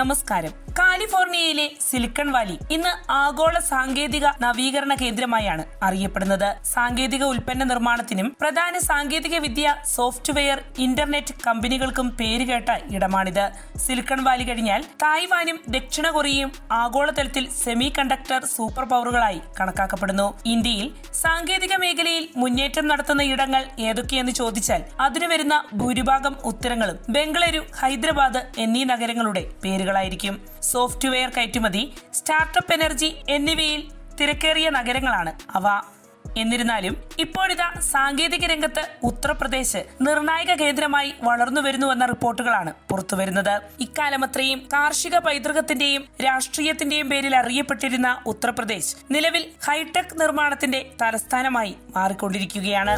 നമസ്കാരം കാലിഫോർണിയയിലെ silicon Valley ഇന്ന് ആഗോള സാങ്കേതിക നവീകരണ കേന്ദ്രമായാണ് അറിയപ്പെടുന്നത്. സാങ്കേതിക ഉൽപ്പന്ന നിർമ്മാണത്തിനും പ്രധാന സാങ്കേതിക വിദ്യ സോഫ്റ്റ്വെയർ ഇന്റർനെറ്റ് കമ്പനികൾക്കും പേരുകേട്ട ഇടമാണിത്. സിലിക്കൺ വാലി കഴിഞ്ഞാൽ തായ്വാനും ദക്ഷിണ കൊറിയയും ആഗോളതലത്തിൽ സെമി കണ്ടക്ടർ സൂപ്പർ പവറുകളായി കണക്കാക്കപ്പെടുന്നു. ഇന്ത്യയിൽ സാങ്കേതിക മേഖലയിൽ മുന്നേറ്റം നടത്തുന്ന ഇടങ്ങൾ ഏതൊക്കെയെന്ന് ചോദിച്ചാൽ അതിനു വരുന്ന ഭൂരിഭാഗം ഉത്തരങ്ങളും ബംഗളൂരു ഹൈദരാബാദ് എന്നീ നഗരങ്ങളുടെ പേരുകളായിരിക്കും. സോഫ്റ്റ്വെയർ കയറ്റുമതി സ്റ്റാർട്ടപ്പ് എനർജി എന്നിവയിൽ തിരക്കേറിയ നഗരങ്ങളാണ് അവ. എന്നിരുന്നാലും ഇപ്പോഴിതാ സാങ്കേതിക രംഗത്ത് ഉത്തർപ്രദേശ് നിർണായക കേന്ദ്രമായി വളർന്നു വരുന്നുവെന്ന റിപ്പോർട്ടുകളാണ് പുറത്തുവരുന്നത്. ഇക്കാലമത്രയും കാർഷിക പൈതൃകത്തിന്റെയും രാഷ്ട്രീയത്തിന്റെയും പേരിൽ അറിയപ്പെട്ടിരുന്ന ഉത്തർപ്രദേശ് നിലവിൽ ഹൈടെക് നിർമ്മാണത്തിന്റെ തലസ്ഥാനമായി മാറിക്കൊണ്ടിരിക്കുകയാണ്.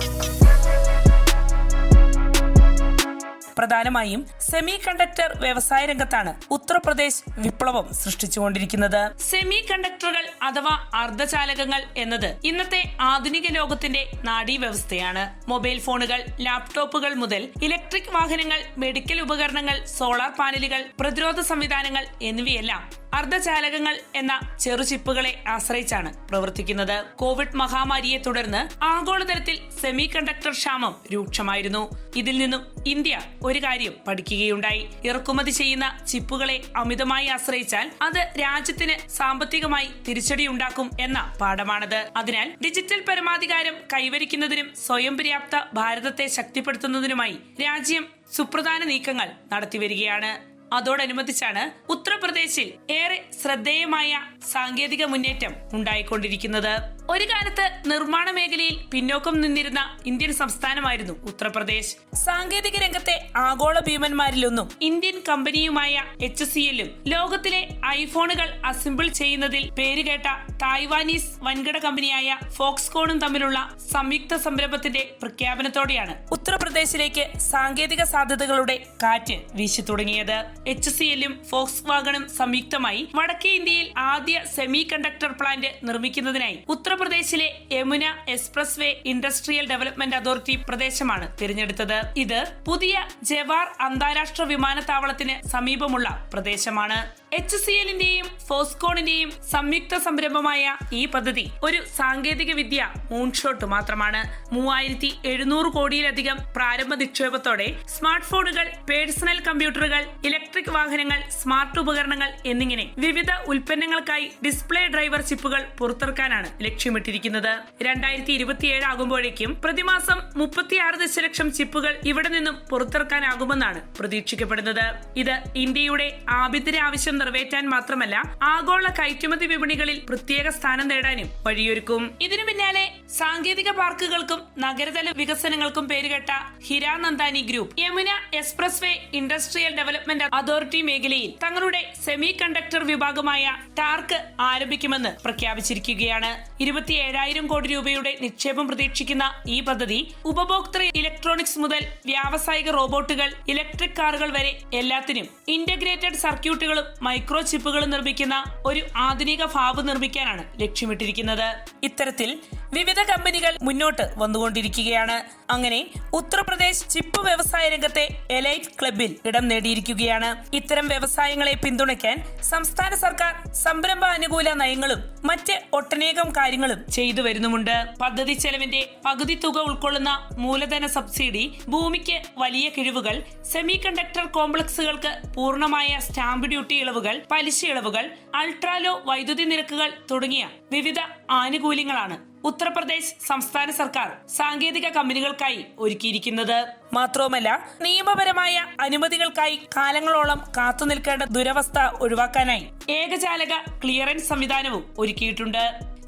പ്രധാനമായും സെമി കണ്ടക്ടർ വ്യവസായ രംഗത്താണ് ഉത്തർപ്രദേശ് വിപ്ലവം സൃഷ്ടിച്ചുകൊണ്ടിരിക്കുന്നത്. സെമി കണ്ടക്ടറുകൾ അഥവാ അർദ്ധചാലകങ്ങൾ എന്നത് ഇന്നത്തെ ആധുനിക ലോകത്തിന്റെ നാഡീവ്യവസ്ഥയാണ് മൊബൈൽ ഫോണുകൾ ലാപ്ടോപ്പുകൾ മുതൽ ഇലക്ട്രിക് വാഹനങ്ങൾ മെഡിക്കൽ ഉപകരണങ്ങൾ സോളാർ പാനലുകൾ പ്രതിരോധ സംവിധാനങ്ങൾ എന്നിവയെല്ലാം അർദ്ധചാലകങ്ങൾ എന്ന ചെറു ചിപ്പുകളെ ആശ്രയിച്ചാണ് പ്രവർത്തിക്കുന്നത്. കോവിഡ് മഹാമാരിയെ തുടർന്ന് ആഗോളതലത്തിൽ സെമി കണ്ടക്ടർ ക്ഷാമം രൂക്ഷമായിരുന്നു. ഇതിൽ നിന്നും ഇന്ത്യ ഒരു കാര്യം പഠിക്കുകയുണ്ടായി. ഇറക്കുമതി ചെയ്യുന്ന ചിപ്പുകളെ അമിതമായി ആശ്രയിച്ചാൽ അത് രാജ്യത്തിന് സാമ്പത്തികമായി തിരിച്ചടിയുണ്ടാക്കും എന്ന പാഠമാണത്. അതിനാൽ ഡിജിറ്റൽ പരമാധികാരം കൈവരിക്കുന്നതിനും സ്വയം പര്യാപ്ത ഭാരതത്തെ ശക്തിപ്പെടുത്തുന്നതിനുമായി രാജ്യം സുപ്രധാന നീക്കങ്ങൾ നടത്തിവരികയാണ്. അതോടനുബന്ധിച്ചാണ് ഉത്തർപ്രദേശിൽ ഏറെ ശ്രദ്ധേയമായ സാങ്കേതിക മുന്നേറ്റം ഉണ്ടായിക്കൊണ്ടിരിക്കുന്നത്. ഒരു കാലത്ത് നിർമ്മാണ മേഖലയിൽ പിന്നോക്കം നിന്നിരുന്ന ഇന്ത്യൻ സംസ്ഥാനമായിരുന്നു ഉത്തർപ്രദേശ്. സാങ്കേതിക രംഗത്തെ ആഗോള ഭീമന്മാരിലൊന്നും ഇന്ത്യൻ കമ്പനിയുമായ എച്ച് സി എല്ലും ലോകത്തിലെ ഐഫോണുകൾ അസംബിൾ ചെയ്യുന്നതിൽ പേരുകേട്ട തായ്വാനീസ് വൻകിട കമ്പനിയായ ഫോക്സ്കോണും തമ്മിലുള്ള സംയുക്ത സംരംഭത്തിന്റെ പ്രഖ്യാപനത്തോടെയാണ് ഉത്തർപ്രദേശിലേക്ക് സാങ്കേതിക സാധ്യതകളുടെ കാറ്റ് വീശി തുടങ്ങിയത്. എച്ച് സി എല്ലും ഫോക്സ് വാഗണും സംയുക്തമായി വടക്കേ ഇന്ത്യയിൽ ആദ്യ സെമി കണ്ടക്ടർ പ്ലാന്റ് നിർമ്മിക്കുന്നതിനായി ഉത്തർപ്രദേശിലെ Yamuna expressway industrial development authority പ്രദേശമാണ് തിരഞ്ഞെടുത്തത്. ഇത് പുതിയ ജവാർ അന്താരാഷ്ട്ര വിമാനത്താവളത്തിന് സമീപമുള്ള പ്രദേശമാണ്. എച്ച് സി എല്ലിന്റെയും ഫോസ്കോണിന്റെയും സംയുക്ത സംരംഭമായ ഈ പദ്ധതി ഒരു സാങ്കേതിക വിദ്യ മൂൺഷോട്ട് മാത്രമാണ്. മൂവായിരത്തി എഴുന്നൂറ് കോടിയിലധികം പ്രാരംഭ നിക്ഷേപത്തോടെ സ്മാർട്ട് ഫോണുകൾ പേഴ്സണൽ കമ്പ്യൂട്ടറുകൾ ഇലക്ട്രിക് വാഹനങ്ങൾ സ്മാർട്ട് ഉപകരണങ്ങൾ എന്നിങ്ങനെ വിവിധ ഉൽപ്പന്നങ്ങൾക്കായി ഡിസ്പ്ലേ ഡ്രൈവർ ചിപ്പുകൾ പുറത്തിറക്കാനാണ് ലക്ഷ്യമിട്ടിരിക്കുന്നത്. രണ്ടായിരത്തി ഇരുപത്തിയേഴ് ആകുമ്പോഴേക്കും പ്രതിമാസം മുപ്പത്തിയാറ് ദശലക്ഷം ചിപ്പുകൾ ഇവിടെ നിന്നും പുറത്തിറക്കാനാകുമെന്നാണ് പ്രതീക്ഷിക്കപ്പെടുന്നത്. ഇത് ഇന്ത്യയുടെ ആഭ്യന്തര ആവശ്യം നിറവേറ്റാൻ മാത്രമല്ല ആഗോള കയറ്റുമതി വിപണികളിൽ പ്രത്യേക സ്ഥാനം നേടാനും വഴിയൊരുക്കും. ഇതിനു പിന്നാലെ സാങ്കേതിക പാർക്കുകൾക്കും നഗരതല വികസനങ്ങൾക്കും പേരുകെട്ട Hiranandani group. Yamuna expressway industrial development authority മേഖലയിൽ തങ്ങളുടെ സെമി കണ്ടക്ടർ വിഭാഗമായ ടാർക്ക് ആരംഭിക്കുമെന്ന് പ്രഖ്യാപിച്ചിരിക്കുകയാണ്. ഇരുപത്തിയേഴായിരം കോടി രൂപയുടെ നിക്ഷേപം പ്രതീക്ഷിക്കുന്ന ഈ പദ്ധതി ഉപഭോക്തൃ ഇലക്ട്രോണിക്സ് മുതൽ വ്യാവസായിക റോബോട്ടുകൾ ഇലക്ട്രിക് കാറുകൾ വരെ എല്ലാത്തിനും ഇന്റഗ്രേറ്റഡ് സർക്യൂട്ടുകളും മൈക്രോ ചിപ്പുകൾ നിർമ്മിക്കുന്ന ഒരു ആധുനിക ഫാബ് നിർമ്മിക്കാനാണ് ലക്ഷ്യമിട്ടിരിക്കുന്നത്. ഇത്തരത്തിൽ വിവിധ കമ്പനികൾ മുന്നോട്ട് വന്നുകൊണ്ടിരിക്കുകയാണ്. അങ്ങനെ ഉത്തർപ്രദേശ് ചിപ്പ് വ്യവസായ രംഗത്തെ എലൈറ്റ് ക്ലബിൽ ഇടം നേടിയിരിക്കുകയാണ്. ഇത്തരം വ്യവസായങ്ങളെ പിന്തുണയ്ക്കാൻ സംസ്ഥാന സർക്കാർ സംരംഭ അനുകൂല നയങ്ങളും മറ്റ് ഒട്ടനേകം കാര്യങ്ങളും ചെയ്തു വരുന്നുമുണ്ട്. പദ്ധതി ചെലവിന്റെ പകുതി തുക ഉൾക്കൊള്ളുന്ന മൂലധന സബ്സിഡി ഭൂമിക്ക് വലിയ കിഴിവുകൾ സെമി കണ്ടക്ടർ കോംപ്ലക്സുകൾക്ക് പൂർണമായ സ്റ്റാമ്പ് ഡ്യൂട്ടി ഇളവുകൾ പലിശ ഇളവുകൾ അൾട്രാലോ വൈദ്യുതി നിരക്കുകൾ തുടങ്ങിയ വിവിധ ആനുകൂല്യങ്ങളാണ് ഉത്തർപ്രദേശ് സംസ്ഥാന സർക്കാർ സാങ്കേതിക കമ്പനികൾക്കായി ഒരുക്കിയിരിക്കുന്നത്. മാത്രവുമല്ല നിയമപരമായ അനുമതികൾക്കായി കാലങ്ങളോളം കാത്തുനിൽക്കേണ്ട ദുരവസ്ഥ ഒഴിവാക്കാനായി ഏകജാലക ക്ലിയറൻസ് സംവിധാനവും ഒരുക്കിയിട്ടുണ്ട്.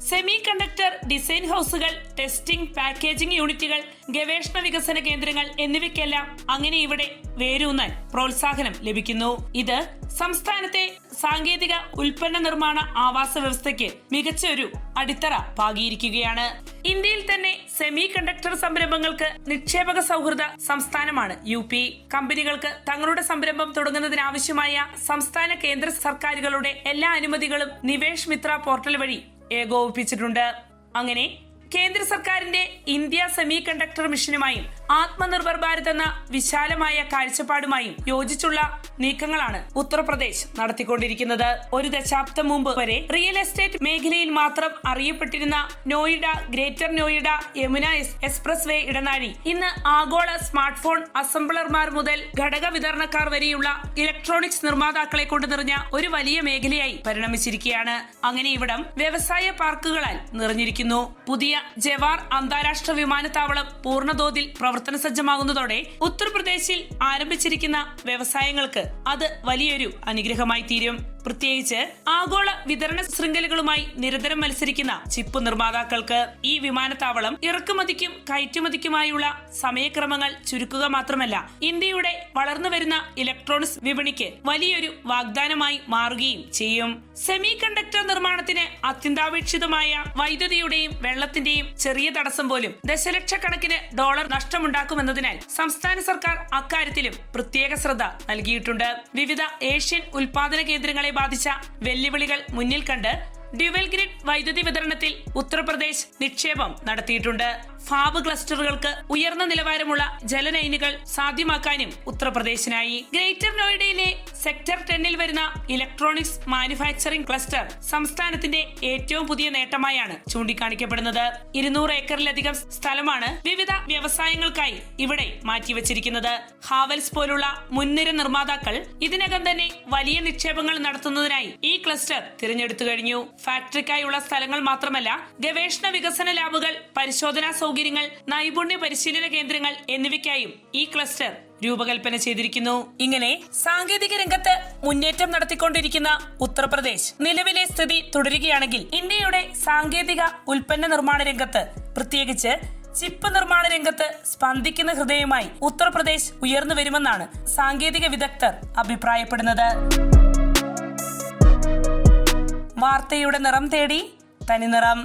സെമി കണ്ടക്ടർ ഡിസൈൻ ഹൗസുകൾ ടെസ്റ്റിംഗ് പാക്കേജിംഗ് യൂണിറ്റുകൾ ഗവേഷണ വികസന കേന്ദ്രങ്ങൾ എന്നിവയ്ക്കെല്ലാം അങ്ങനെ ഇവിടെ വേരൂന്നാൻ പ്രോത്സാഹനം ലഭിക്കുന്നു. ഇത് സംസ്ഥാനത്തെ സാങ്കേതിക ഉൽപ്പന്ന നിർമ്മാണ ആവാസ വ്യവസ്ഥയ്ക്ക് മികച്ച ഒരു അടിത്തറ പാകിയിരിക്കുകയാണ്. ഇന്ത്യയിൽ തന്നെ സെമി കണ്ടക്ടർ സംരംഭങ്ങൾക്ക് നിക്ഷേപക സൗഹൃദ സംസ്ഥാനമാണ് യു പി. കമ്പനികൾക്ക് തങ്ങളുടെ സംരംഭം തുടങ്ങുന്നതിനാവശ്യമായ സംസ്ഥാന കേന്ദ്ര സർക്കാരുകളുടെ എല്ലാ അനുമതികളും നിവേഷ് മിത്ര പോർട്ടൽ വഴി ഏകോപിപ്പിച്ചിട്ടുണ്ട്. അങ്ങനെ കേന്ദ്ര സർക്കാരിന്റെ ഇന്ത്യ സെമി കണ്ടക്ടർ മിഷനുമായും ആത്മനിർഭർ ഭാരത് എന്ന വിശാലമായ കാഴ്ചപ്പാടുമായും യോജിച്ചുള്ള നീക്കങ്ങളാണ് ഉത്തർപ്രദേശ് നടത്തിക്കൊണ്ടിരിക്കുന്നത്. ഒരു ദശാബ്ദം മുമ്പ് വരെ റിയൽ എസ്റ്റേറ്റ് മേഖലയിൽ മാത്രം അറിയപ്പെട്ടിരുന്ന Noida greater Noida Yamuna expressway ഇടനാഴി ഇന്ന് ആഗോള സ്മാർട്ട് ഫോൺ അസംബ്ലർമാർ മുതൽ ഘടക വിതരണക്കാർ വരെയുള്ള ഇലക്ട്രോണിക്സ് നിർമ്മാതാക്കളെ കൊണ്ട് നിറഞ്ഞ ഒരു വലിയ മേഖലയായി പരിണമിച്ചിരിക്കുകയാണ്. അങ്ങനെ ഇവിടം വ്യവസായ പാർക്കുകളാൽ നിറഞ്ഞിരിക്കുന്നു. പുതിയ ജവാർ അന്താരാഷ്ട്ര വിമാനത്താവളം പൂർണതോതിൽ പ്രവർത്തന സജ്ജമാകുന്നതോടെ ഉത്തർപ്രദേശിൽ ആരംഭിച്ചിരിക്കുന്ന വ്യവസായങ്ങൾക്ക് അത് വലിയൊരു അനുഗ്രഹമായി തീരും. പ്രത്യേകിച്ച് ആഗോള വിതരണ ശൃംഖലകളുമായി നിരന്തരം മത്സരിക്കുന്ന ചിപ്പ് നിർമ്മാതാക്കൾക്ക് ഈ വിമാനത്താവളം ഇറക്കുമതിക്കും കയറ്റുമതിക്കുമായുള്ള സമയക്രമങ്ങൾ ചുരുക്കുക മാത്രമല്ല ഇന്ത്യയുടെ വളർന്നുവരുന്ന ഇലക്ട്രോണിക്സ് വിപണിക്ക് വലിയൊരു വാഗ്ദാനമായി മാറുകയും ചെയ്യും. സെമി കണ്ടക്ടർ നിർമ്മാണത്തിന് അത്യന്താപേക്ഷിതമായ വൈദ്യുതിയുടെയും വെള്ളത്തിന്റെയും ചെറിയ തടസ്സം പോലും ദശലക്ഷക്കണക്കിന് ഡോളർ നഷ്ടമുണ്ടാക്കുമെന്നതിനാൽ സംസ്ഥാന സർക്കാർ അക്കാര്യത്തിലും പ്രത്യേക ശ്രദ്ധ നൽകിയിട്ടുണ്ട്. വിവിധ ഏഷ്യൻ ഉൽപാദന കേന്ദ്രങ്ങളെ ബാധിച്ച വെല്ലുവിളികൾ മുന്നിൽ കണ്ട് ഡ്യുവൽ ഗ്രിഡ് വൈദ്യുതി വിതരണത്തിൽ ഉത്തർപ്രദേശ് നിക്ഷേപം നടത്തിയിട്ടുണ്ട്. ഫാബ് ക്ലസ്റ്ററുകൾക്ക് ഉയർന്ന നിലവാരമുള്ള ജലലൈനുകൾ സാധ്യമാക്കാനും ഉത്തർപ്രദേശിനായി. ഗ്രേറ്റർ നോയിഡയിലെ സെക്ടർ ടെന്നിൽ വരുന്ന ഇലക്ട്രോണിക്സ് മാനുഫാക്ചറിംഗ് ക്ലസ്റ്റർ സംസ്ഥാനത്തിന്റെ ഏറ്റവും പുതിയ നേട്ടമായാണ് ചൂണ്ടിക്കാണിക്കപ്പെടുന്നത്. ഇരുന്നൂറ് ഏക്കറിലധികം സ്ഥലമാണ് വിവിധ വ്യവസായങ്ങൾക്കായി ഇവിടെ മാറ്റിവച്ചിരിക്കുന്നത്. ഹാവൽസ് പോലുള്ള മുൻനിര നിർമ്മാതാക്കൾ ഇതിനകം തന്നെ വലിയ നിക്ഷേപങ്ങൾ നടത്തുന്നതിനായി ഈ ക്ലസ്റ്റർ തിരഞ്ഞെടുത്തു കഴിഞ്ഞു. ഫാക്ടറിക്കായുള്ള സ്ഥലങ്ങൾ മാത്രമല്ല ഗവേഷണ വികസന ലാബുകൾ പരിശോധനാ സൗകര്യങ്ങൾ നൈപുണ്യ പരിശീലന കേന്ദ്രങ്ങൾ എന്നിവയ്ക്കായും ഈ ക്ലസ്റ്റർ രൂപകൽപ്പന ചെയ്തിരിക്കുന്നു. ഇങ്ങനെ സാങ്കേതിക രംഗത്ത് മുന്നേറ്റം നടത്തിക്കൊണ്ടിരിക്കുന്ന ഉത്തർപ്രദേശ് നിലവിലെ സ്ഥിതി തുടരുകയാണെങ്കിൽ ഇന്ത്യയുടെ സാങ്കേതിക ഉൽപ്പന്ന നിർമ്മാണ രംഗത്ത് പ്രത്യേകിച്ച് ചിപ്പ് നിർമ്മാണ രംഗത്ത് സ്പന്ദിക്കുന്ന ഹൃദയമായി ഉത്തർപ്രദേശ് ഉയർന്നു വരുമെന്നാണ് സാങ്കേതിക വിദഗ്ധർ അഭിപ്രായപ്പെടുന്നത്. വാർത്തയുടെ നിറം തേടി തനിനിറം